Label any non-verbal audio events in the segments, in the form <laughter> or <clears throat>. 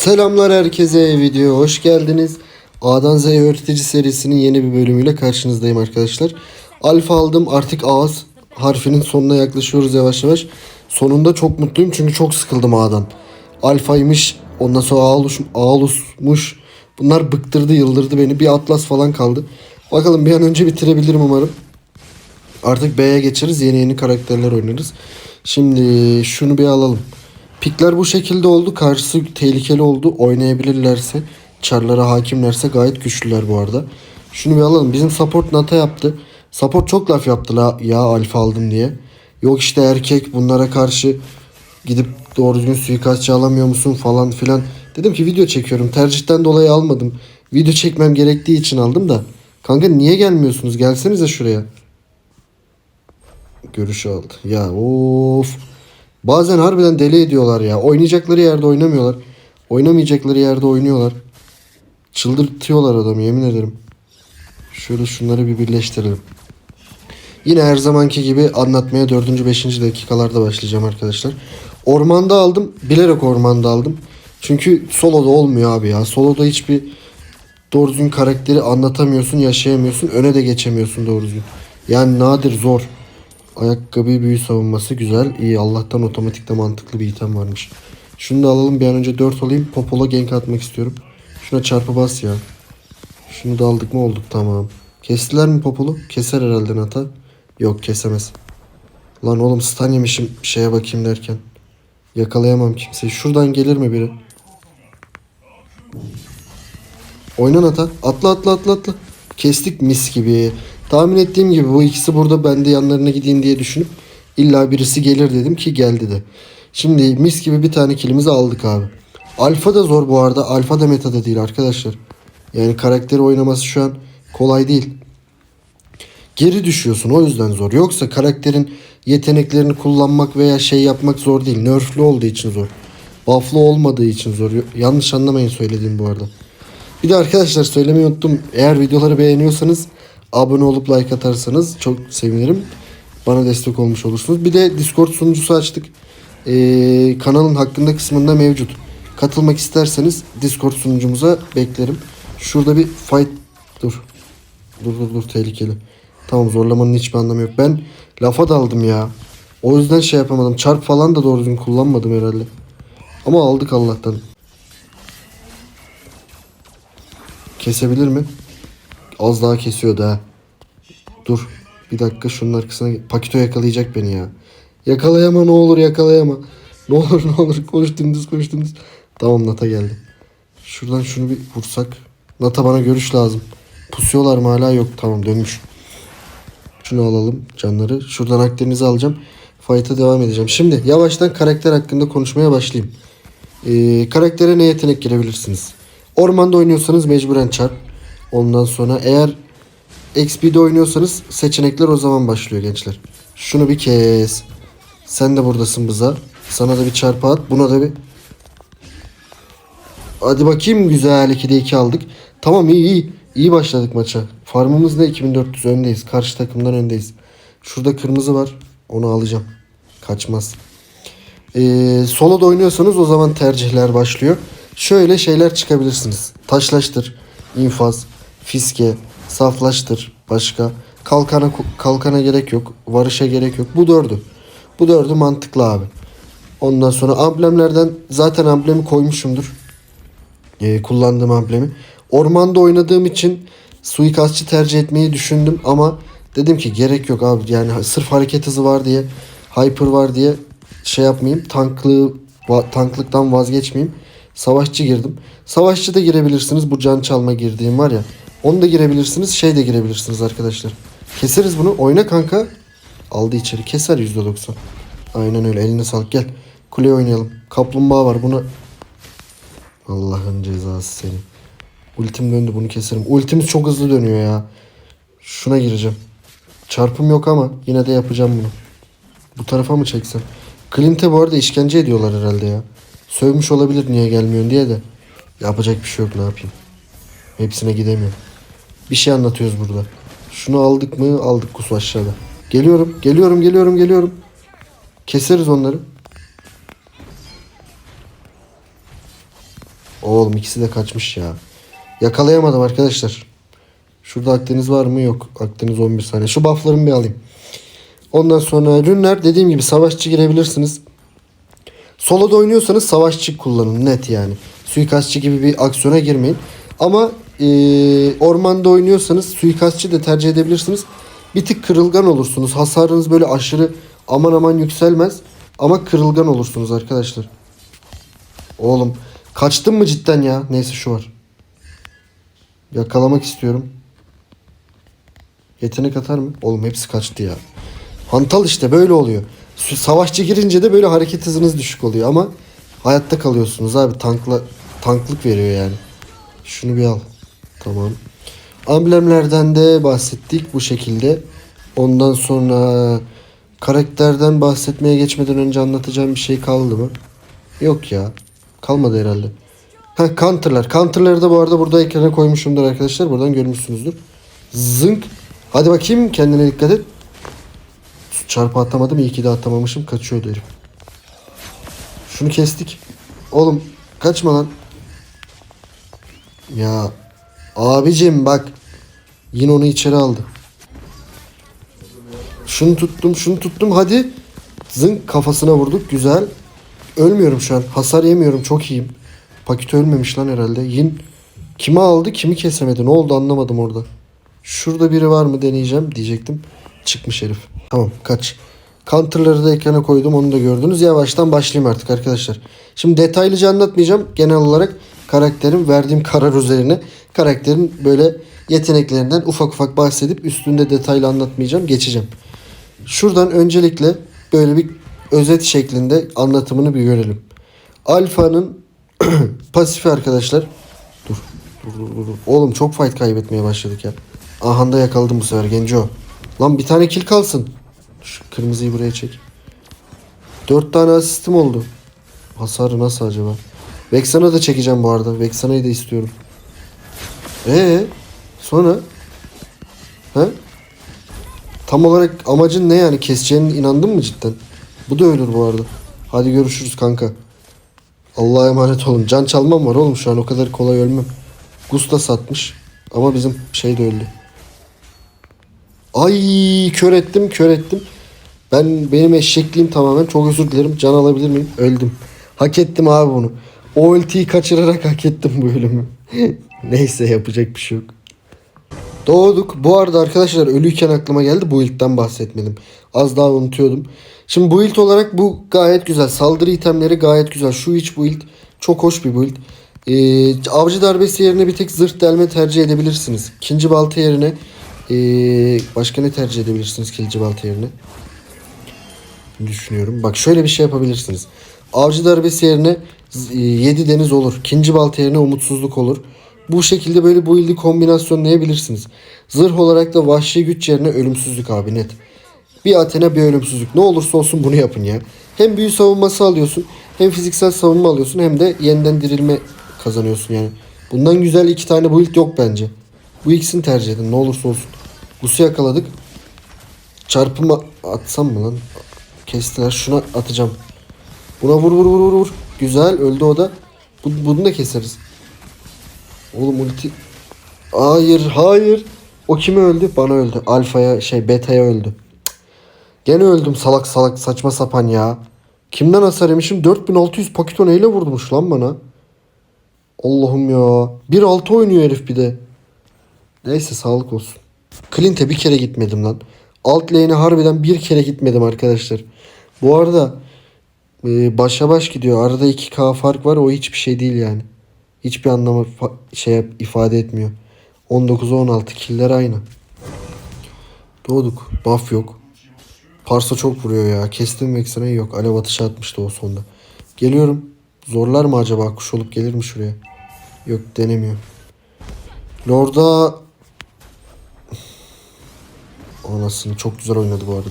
Selamlar herkese video hoş geldiniz. A'dan Z'ye öğretici serisinin yeni bir bölümüyle karşınızdayım arkadaşlar. Alfa aldım artık ağız harfinin sonuna yaklaşıyoruz yavaş yavaş. Sonunda çok mutluyum çünkü çok sıkıldım A'dan. Alfaymış ondan sonra Ağlus, Ağlus'muş. Bunlar bıktırdı yıldırdı beni. Bir Atlas falan kaldı. Bakalım bir an önce bitirebilirim umarım. Artık B'ye geçeriz. Yeni yeni karakterler oynarız. Şimdi şunu bir alalım. Pikler bu şekilde oldu. Karşısı tehlikeli oldu. Oynayabilirlerse, çarlara hakimlerse gayet güçlüler bu arada. Şunu bir alalım. Bizim support Nata yaptı. Support çok laf yaptı la ya alfa aldım diye. Yok işte erkek bunlara karşı gidip doğru düzgün suikastçı alamıyor musun falan filan. Dedim ki video çekiyorum. Tercihten dolayı almadım. Video çekmem gerektiği için aldım da. Kanka niye gelmiyorsunuz? Gelsenize şuraya. Görüş aldı. Ya of. Bazen harbiden deli ediyorlar ya. Oynayacakları yerde oynamıyorlar. Oynamayacakları yerde oynuyorlar. Çıldırtıyorlar adamı yemin ederim. Şöyle şunları bir birleştirelim. Yine her zamanki gibi anlatmaya 4. 5. dakikalarda başlayacağım arkadaşlar. Ormanda aldım. Bilerek ormanda aldım. Çünkü soloda olmuyor abi ya. Soloda hiçbir doğru düzgün karakteri anlatamıyorsun, yaşayamıyorsun. Öne de geçemiyorsun doğru düzgün. Yani nadir zor. Ayakkabı büyü savunması güzel. İyi Allah'tan otomatikte mantıklı bir item varmış. Şunu da alalım bir an önce 4 olayım. Popola gank atmak istiyorum. Şuna çarpı bas ya. Şunu da aldık mı olduk tamam. Kestiler mi Popol'u? Keser herhalde Nata. Yok kesemez. Lan oğlum stun yemişim şeye bakayım derken. Yakalayamam kimseyi. Şuradan gelir mi biri? Oyna Nata. Atla atla atla atla. Kestik mis gibi. Tahmin ettiğim gibi bu ikisi burada ben de yanlarına gideyim diye düşünüp illa birisi gelir dedim ki geldi de. Şimdi mis gibi bir tane kilimizi aldık abi. Alfa da zor bu arada. Alfa da metada değil arkadaşlar. Yani karakteri oynaması şu an kolay değil. Geri düşüyorsun o yüzden zor. Yoksa karakterin yeteneklerini kullanmak veya şey yapmak zor değil. Nerflü olduğu için zor. Buff'lı olmadığı için zor. Yanlış anlamayın söylediğim bu arada. Bir de arkadaşlar söylemeyi unuttum. Eğer videoları beğeniyorsanız abone olup like atarsanız çok sevinirim. Bana destek olmuş olursunuz. Bir de Discord sunucusu açtık. Ee, kanalın hakkında kısmında mevcut. Katılmak isterseniz Discord sunucumuza beklerim. Şurada bir fight dur. Dur dur dur tehlikeli. Tamam zorlamanın hiçbir anlamı yok. Ben lafa daldım ya. O yüzden şey yapamadım. Çarp falan da doğru düzgün kullanmadım herhalde. Ama aldık Allah'tan. Kesebilir mi? Az daha kesiyordu ha. Dur. Bir dakika şunun arkasına. Pakito yakalayacak beni ya. Yakalayama ne olur yakalayama. Ne olur <laughs> ne olur koş dümdüz koş dümdüz. Tamam Nata geldi. Şuradan şunu bir vursak. Nata bana görüş lazım. Pusuyorlar mı hala yok. Tamam dönmüş. Şunu alalım canları. Şuradan akderinizi alacağım. Fight'a devam edeceğim. Şimdi yavaştan karakter hakkında konuşmaya başlayayım. Ee, karaktere ne yetenek girebilirsiniz? Ormanda oynuyorsanız mecburen çarp. Ondan sonra eğer XP'de oynuyorsanız seçenekler o zaman başlıyor gençler. Şunu bir kes. Sen de buradasın bıza. Sana da bir çarpı at. Buna da bir Hadi bakayım güzel 2'de 2 aldık. Tamam iyi iyi. İyi başladık maça. Farmımız ne 2400 öndeyiz. Karşı takımdan öndeyiz. Şurada kırmızı var. Onu alacağım. Kaçmaz. Ee, soloda oynuyorsanız o zaman tercihler başlıyor. Şöyle şeyler çıkabilirsiniz. Taşlaştır, infaz, fiske, saflaştır, başka. Kalkana kalkana gerek yok. Varışa gerek yok. Bu dördü. Bu dördü mantıklı abi. Ondan sonra amblemlerden zaten amblemi koymuşumdur. Ee, kullandığım amblemi. Ormanda oynadığım için suikastçı tercih etmeyi düşündüm ama dedim ki gerek yok abi. Yani sırf hareket hızı var diye, hyper var diye şey yapmayayım. Tanklığı tanklıktan vazgeçmeyeyim. Savaşçı girdim. Savaşçı da girebilirsiniz. Bu can çalma girdiğim var ya. Onu da girebilirsiniz. Şey de girebilirsiniz arkadaşlar. Keseriz bunu. Oyna kanka. Aldı içeri. Keser %90. Aynen öyle. Eline sağlık. Gel. Kule oynayalım. Kaplumbağa var. Bunu Allah'ın cezası seni. Ultim döndü bunu keserim. Ultimiz çok hızlı dönüyor ya. Şuna gireceğim. Çarpım yok ama yine de yapacağım bunu. Bu tarafa mı çeksem? Clint'e bu arada işkence ediyorlar herhalde ya. Sövmüş olabilir niye gelmiyorsun diye de. Yapacak bir şey yok ne yapayım. Hepsine gidemiyorum. Bir şey anlatıyoruz burada. Şunu aldık mı? Aldık kusu aşağıda. Geliyorum, geliyorum, geliyorum, geliyorum. Keseriz onları. Oğlum ikisi de kaçmış ya. Yakalayamadım arkadaşlar. Şurada Akdeniz var mı? Yok. Akdeniz 11 saniye. Şu bufflarımı bir alayım. Ondan sonra rünler dediğim gibi savaşçı girebilirsiniz. Solo'da oynuyorsanız savaşçı kullanın net yani. Suikastçı gibi bir aksiyona girmeyin. Ama eee, ormanda oynuyorsanız suikastçı da tercih edebilirsiniz. Bir tık kırılgan olursunuz. Hasarınız böyle aşırı aman aman yükselmez. Ama kırılgan olursunuz arkadaşlar. Oğlum kaçtın mı cidden ya? Neyse şu var. Yakalamak istiyorum. Yetenek atar mı? Oğlum hepsi kaçtı ya. Hantal işte böyle oluyor. Savaşçı girince de böyle hareket hızınız düşük oluyor ama hayatta kalıyorsunuz abi. Tankla tanklık veriyor yani. Şunu bir al. Tamam. Amblemlerden de bahsettik bu şekilde. Ondan sonra karakterden bahsetmeye geçmeden önce anlatacağım bir şey kaldı mı? Yok ya. Kalmadı herhalde. Ha counter'lar. Counter'ları da bu arada burada ekrana koymuşumdur arkadaşlar. Buradan görmüşsünüzdür. Zınk. Hadi bakayım kendine dikkat et. Çarpı atamadım. İyi ki de atamamışım. Kaçıyordu herif. Şunu kestik. Oğlum kaçma lan. Ya abicim bak. Yine onu içeri aldı. Şunu tuttum, şunu tuttum. Hadi. Zınk kafasına vurduk. Güzel. Ölmüyorum şu an. Hasar yemiyorum. Çok iyiyim. Paket ölmemiş lan herhalde. Yin kimi aldı, kimi kesemedi. Ne oldu anlamadım orada. Şurada biri var mı deneyeceğim diyecektim. Çıkmış herif. Tamam kaç. Counter'ları da ekrana koydum onu da gördünüz. Yavaştan başlayayım artık arkadaşlar. Şimdi detaylıca anlatmayacağım. Genel olarak karakterin verdiğim karar üzerine karakterin böyle yeteneklerinden ufak ufak bahsedip üstünde detaylı anlatmayacağım. Geçeceğim. Şuradan öncelikle böyle bir özet şeklinde anlatımını bir görelim. Alfa'nın <clears throat> pasifi arkadaşlar. Dur, dur, dur, dur. Oğlum çok fight kaybetmeye başladık ya. Ahanda yakaladım bu sefer Genco. Lan bir tane kill kalsın. Şu kırmızıyı buraya çek. Dört tane asistim oldu. Hasarı nasıl acaba? Vexan'a da çekeceğim bu arada. Vexana'yı da istiyorum. Ee, sonra? He? Tam olarak amacın ne yani? Keseceğine inandın mı cidden? Bu da ölür bu arada. Hadi görüşürüz kanka. Allah'a emanet olun. Can çalmam var oğlum şu an o kadar kolay ölmem. Gus da satmış. Ama bizim şey de öldü. Ay kör ettim kör ettim. Ben benim eşekliğim tamamen çok özür dilerim. Can alabilir miyim? Öldüm. Hak ettim abi bunu. O ultiyi kaçırarak hak ettim bu ölümü. <laughs> Neyse yapacak bir şey yok. Doğduk. Bu arada arkadaşlar ölüyken aklıma geldi. Bu ilkten bahsetmedim. Az daha unutuyordum. Şimdi bu ilk olarak bu gayet güzel. Saldırı itemleri gayet güzel. Şu iç bu ilk çok hoş bir build. Ee, avcı darbesi yerine bir tek zırh delme tercih edebilirsiniz. İkinci balta yerine ee, başka ne tercih edebilirsiniz ikinci balta yerine? Düşünüyorum. Bak şöyle bir şey yapabilirsiniz. Avcı darbesi yerine 7 deniz olur. İkinci balta yerine umutsuzluk olur. Bu şekilde böyle bu ildi kombinasyonlayabilirsiniz. Zırh olarak da vahşi güç yerine ölümsüzlük abi net. Bir Athena bir ölümsüzlük. Ne olursa olsun bunu yapın ya. Hem büyü savunması alıyorsun hem fiziksel savunma alıyorsun hem de yeniden dirilme kazanıyorsun yani. Bundan güzel iki tane build yok bence. Bu ikisini tercih edin ne olursa olsun. Gus'u yakaladık. Çarpımı atsam mı lan? Kestiler. Şuna atacağım. Buna vur vur vur vur vur. Güzel öldü o da. Bu, bunu da keseriz. Oğlum ulti. Hayır hayır. O kime öldü? Bana öldü. Alfa'ya şey beta'ya öldü. Gene öldüm salak salak saçma sapan ya. Kimden hasar yemişim? 4600 pakito neyle vurmuş lan bana? Allah'ım ya. 1.6 oynuyor herif bir de. Neyse sağlık olsun. Clint'e bir kere gitmedim lan. Alt lane'e harbiden bir kere gitmedim arkadaşlar. Bu arada e, başa baş gidiyor. Arada 2K fark var. O hiçbir şey değil yani. Hiçbir anlamı şey ifade etmiyor. 19'a 16 killer aynı. Doğduk. Buff yok. Parsa çok vuruyor ya. Kestim Vexena'yı yok. Alev atışı atmıştı o sonda. Geliyorum. Zorlar mı acaba? Kuş olup gelir mi şuraya? Yok denemiyor. Lord'a Anasını çok güzel oynadı bu arada.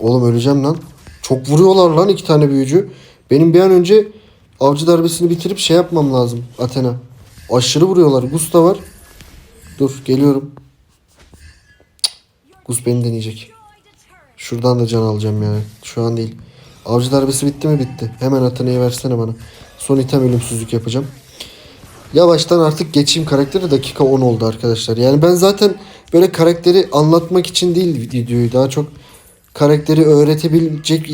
Oğlum öleceğim lan. Çok vuruyorlar lan iki tane büyücü. Benim bir an önce avcı darbesini bitirip şey yapmam lazım Athena. Aşırı vuruyorlar. Gus da var. Dur geliyorum. Gus beni deneyecek. Şuradan da can alacağım yani. Şu an değil. Avcı darbesi bitti mi? Bitti. Hemen Atana'yı versene bana. Son item ölümsüzlük yapacağım. Yavaştan artık geçeyim karakteri. Dakika 10 oldu arkadaşlar. Yani ben zaten böyle karakteri anlatmak için değil videoyu. Daha çok karakteri öğretebilecek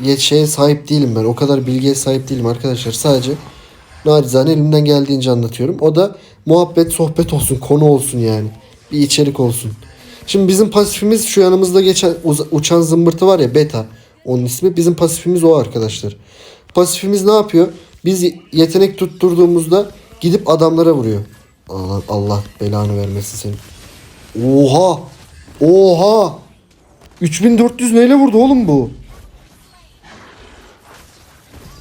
ye- şeye sahip değilim ben. O kadar bilgiye sahip değilim arkadaşlar. Sadece narizane elimden geldiğince anlatıyorum. O da muhabbet, sohbet olsun, konu olsun yani. Bir içerik olsun. Şimdi bizim pasifimiz şu yanımızda geçen uçan zımbırtı var ya beta. Onun ismi. Bizim pasifimiz o arkadaşlar. Pasifimiz ne yapıyor? Biz yetenek tutturduğumuzda gidip adamlara vuruyor. Allah, Allah belanı vermesin senin. Oha! Oha! 3400 neyle vurdu oğlum bu?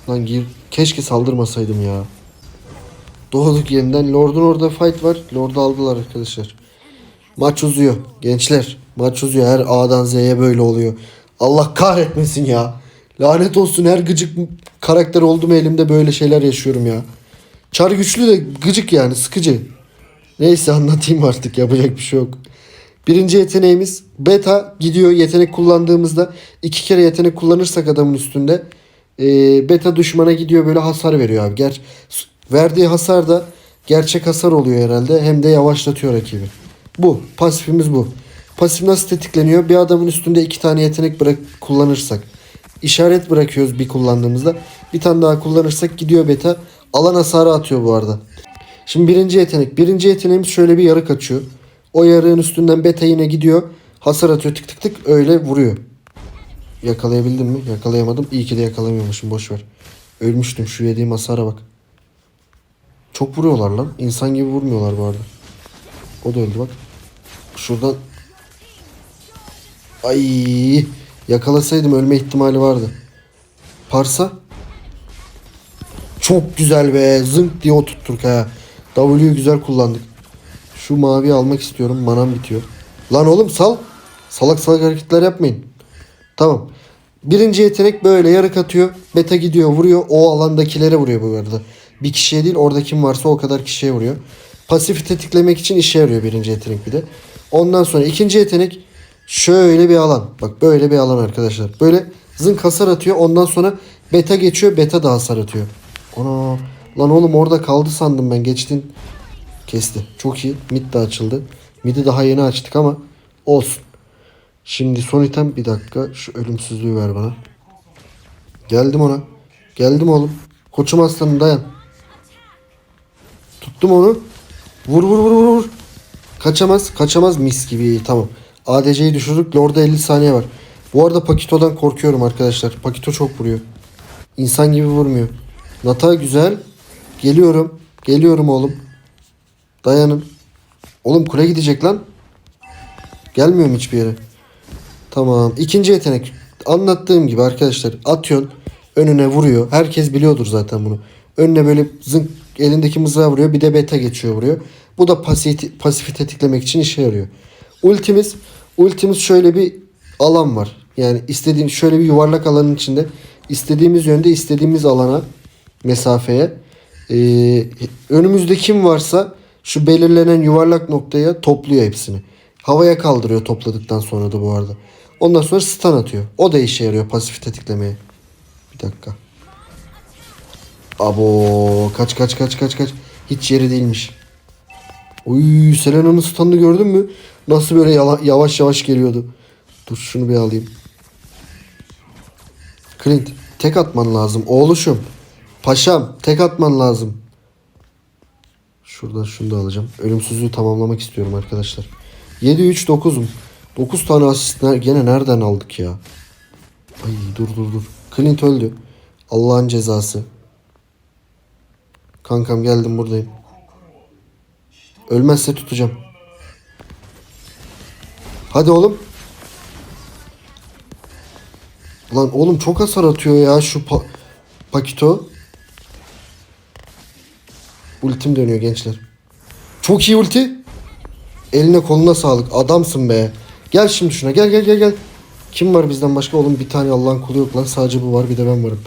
Lan gir. Keşke saldırmasaydım ya. Doğduk yeniden. Lord'un orada fight var. Lord'u aldılar arkadaşlar. Maç uzuyor. Gençler. Maç uzuyor. Her A'dan Z'ye böyle oluyor. Allah kahretmesin ya. Lanet olsun her gıcık karakter oldu mu elimde böyle şeyler yaşıyorum ya. Çar güçlü de gıcık yani sıkıcı. Neyse anlatayım artık yapacak bir şey yok. Birinci yeteneğimiz beta gidiyor yetenek kullandığımızda iki kere yetenek kullanırsak adamın üstünde e, beta düşmana gidiyor böyle hasar veriyor abi. Ger verdiği hasar da gerçek hasar oluyor herhalde hem de yavaşlatıyor rakibi. Bu pasifimiz bu. Pasif nasıl tetikleniyor? Bir adamın üstünde iki tane yetenek bırak kullanırsak işaret bırakıyoruz bir kullandığımızda. Bir tane daha kullanırsak gidiyor beta. Alan hasarı atıyor bu arada. Şimdi birinci yetenek. Birinci yeteneğimiz şöyle bir yarık açıyor. O yarığın üstünden beta yine gidiyor. Hasar atıyor tık tık tık öyle vuruyor. Yakalayabildim mi? Yakalayamadım. İyi ki de yakalamıyormuşum boş ver. Ölmüştüm şu yediğim hasara bak. Çok vuruyorlar lan. İnsan gibi vurmuyorlar bu arada. O da öldü bak. Şuradan Ay yakalasaydım ölme ihtimali vardı. Parsa çok güzel be. Zınk diye oturttuk ha. W'yu güzel kullandık. Şu maviyi almak istiyorum. Manam bitiyor. Lan oğlum sal. Salak salak hareketler yapmayın. Tamam. Birinci yetenek böyle yarık atıyor. Beta gidiyor vuruyor. O alandakilere vuruyor bu arada. Bir kişiye değil orada kim varsa o kadar kişiye vuruyor. Pasifi tetiklemek için işe yarıyor birinci yetenek bir de. Ondan sonra ikinci yetenek şöyle bir alan. Bak böyle bir alan arkadaşlar. Böyle zınk hasar atıyor. Ondan sonra beta geçiyor. Beta da hasar atıyor. Ana. Lan oğlum orada kaldı sandım ben. Geçtin. Kesti. Çok iyi. Mid de açıldı. Mid'i daha yeni açtık ama olsun. Şimdi son item bir dakika. Şu ölümsüzlüğü ver bana. Geldim ona. Geldim oğlum. Koçum aslanım dayan. Tuttum onu. Vur vur vur vur vur. Kaçamaz. Kaçamaz mis gibi tamam. ADC'yi düşürdük. Lord'a 50 saniye var. Bu arada Pakito'dan korkuyorum arkadaşlar. Pakito çok vuruyor. İnsan gibi vurmuyor. Nata güzel. Geliyorum. Geliyorum oğlum. Dayanın. Oğlum kule gidecek lan. Gelmiyorum hiçbir yere. Tamam. İkinci yetenek. Anlattığım gibi arkadaşlar. Atıyorsun. Önüne vuruyor. Herkes biliyordur zaten bunu. Önüne böyle zınk elindeki mızrağı vuruyor. Bir de beta geçiyor vuruyor. Bu da pasifi, pasifi tetiklemek için işe yarıyor. Ultimiz ultimiz şöyle bir alan var. Yani istediğim şöyle bir yuvarlak alanın içinde istediğimiz yönde istediğimiz alana mesafeye ee, önümüzde kim varsa şu belirlenen yuvarlak noktaya topluyor hepsini. Havaya kaldırıyor topladıktan sonra da bu arada. Ondan sonra stun atıyor. O da işe yarıyor pasif tetiklemeye. Bir dakika. Abo kaç kaç kaç kaç kaç. Hiç yeri değilmiş. Uy Selena'nın stun'ını gördün mü? Nasıl böyle yavaş yavaş geliyordu. Dur şunu bir alayım. Clint tek atman lazım. Oğluşum. Paşam tek atman lazım. Şuradan şunu da alacağım. Ölümsüzlüğü tamamlamak istiyorum arkadaşlar. 7-3 9'um. 9 tane asist gene nereden aldık ya? Ay dur dur dur. Clint öldü. Allah'ın cezası. Kankam geldim buradayım. Ölmezse tutacağım. Hadi oğlum. Lan oğlum çok hasar atıyor ya şu pa- Pakito. Ultim dönüyor gençler. Çok iyi ulti. Eline koluna sağlık. Adamsın be. Gel şimdi şuna. Gel gel gel gel. Kim var bizden başka? Oğlum bir tane Allah'ın kulu yok lan. Sadece bu var bir de ben varım.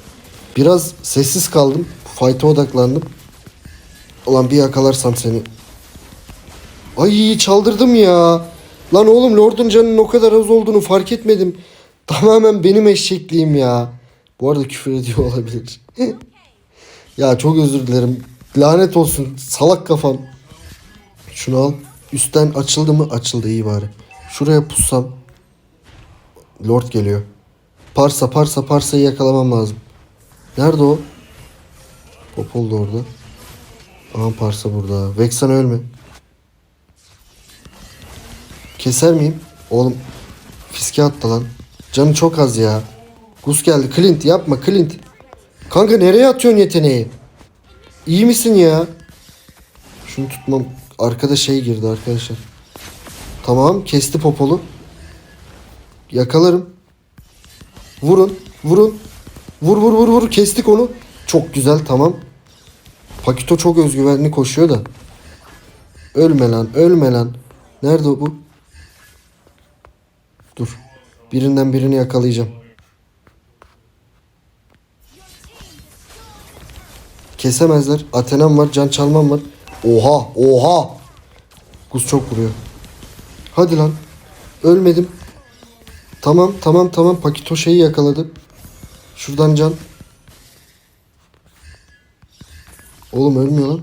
Biraz sessiz kaldım. Fight'a odaklandım. Ulan bir yakalarsam seni. Ay çaldırdım ya. Lan oğlum Lord'un canının o kadar az olduğunu fark etmedim. Tamamen benim eşekliğim ya. Bu arada küfür ediyor olabilir. <laughs> ya çok özür dilerim. Lanet olsun. Salak kafam. Şunu al. Üstten açıldı mı? Açıldı iyi bari. Şuraya pussam. Lord geliyor. Parsa parsa parsayı yakalamam lazım. Nerede o? Popol da orada. Aha parsa burada. Vexen ölme. Keser miyim? Oğlum fiske attı lan. Canı çok az ya. Gus geldi. Clint yapma Clint. Kanka nereye atıyorsun yeteneği? İyi misin ya? Şunu tutmam. Arkada şey girdi arkadaşlar. Tamam kesti popolu. Yakalarım. Vurun. Vurun. Vur vur vur vur. Kestik onu. Çok güzel tamam. Pakito çok özgüvenli koşuyor da. Ölme lan ölme lan. Nerede bu? Dur. Birinden birini yakalayacağım. Kesemezler. Atenem var. Can çalmam var. Oha. Oha. Gus çok vuruyor. Hadi lan. Ölmedim. Tamam tamam tamam. Pakito şeyi yakaladı. Şuradan can. Oğlum ölmüyor lan.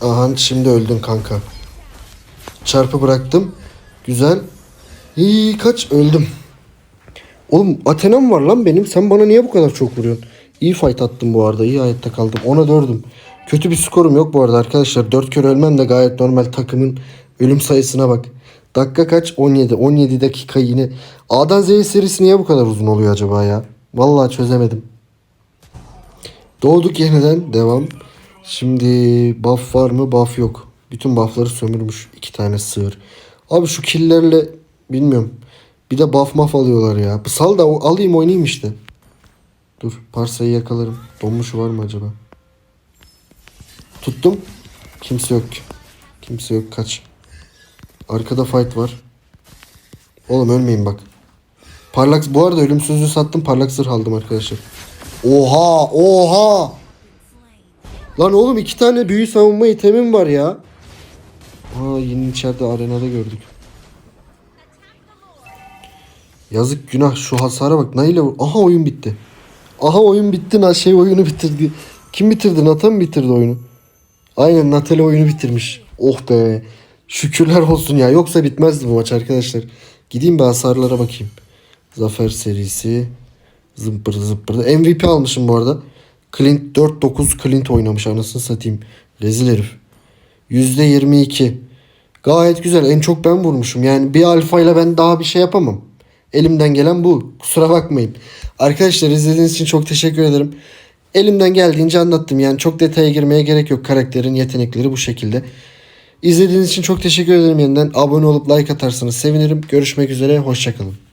Aha şimdi öldün kanka. Çarpı bıraktım. Güzel. İyi kaç öldüm. Oğlum Athena'm var lan benim. Sen bana niye bu kadar çok vuruyorsun? İyi fight attım bu arada. İyi hayatta kaldım. Ona dördüm. Kötü bir skorum yok bu arada arkadaşlar. 4 kere ölmem de gayet normal takımın ölüm sayısına bak. Dakika kaç? 17. 17 dakika yine. A'dan Z'ye serisi niye bu kadar uzun oluyor acaba ya? Vallahi çözemedim. Doğduk yeniden. Devam. Şimdi buff var mı? Buff yok. Bütün buffları sömürmüş. iki tane sığır. Abi şu killlerle bilmiyorum. Bir de buff maf alıyorlar ya. Sal da alayım oynayayım işte. Dur parsayı yakalarım. Donmuş var mı acaba? Tuttum. Kimse yok. Kimse yok kaç. Arkada fight var. Oğlum ölmeyin bak. Parlak bu arada ölümsüzlüğü sattım. Parlak zırh aldım arkadaşlar. Oha oha. Lan oğlum iki tane büyü savunma itemim var ya. Aa yine içeride arenada gördük. Yazık günah şu hasara bak. Nail'e vur. Aha oyun bitti. Aha oyun bitti. Na şey oyunu bitirdi. Kim bitirdi? Nata mı bitirdi oyunu? Aynen Natalie oyunu bitirmiş. Oh be. Şükürler olsun ya. Yoksa bitmezdi bu maç arkadaşlar. Gideyim bir hasarlara bakayım. Zafer serisi. Zımpır zımpır. MVP almışım bu arada. Clint 4-9 Clint oynamış anasını satayım. Rezil herif. %22. Gayet güzel. En çok ben vurmuşum. Yani bir alfa ile ben daha bir şey yapamam. Elimden gelen bu. Kusura bakmayın. Arkadaşlar izlediğiniz için çok teşekkür ederim. Elimden geldiğince anlattım. Yani çok detaya girmeye gerek yok. Karakterin yetenekleri bu şekilde. İzlediğiniz için çok teşekkür ederim yeniden. Abone olup like atarsanız sevinirim. Görüşmek üzere. Hoşçakalın.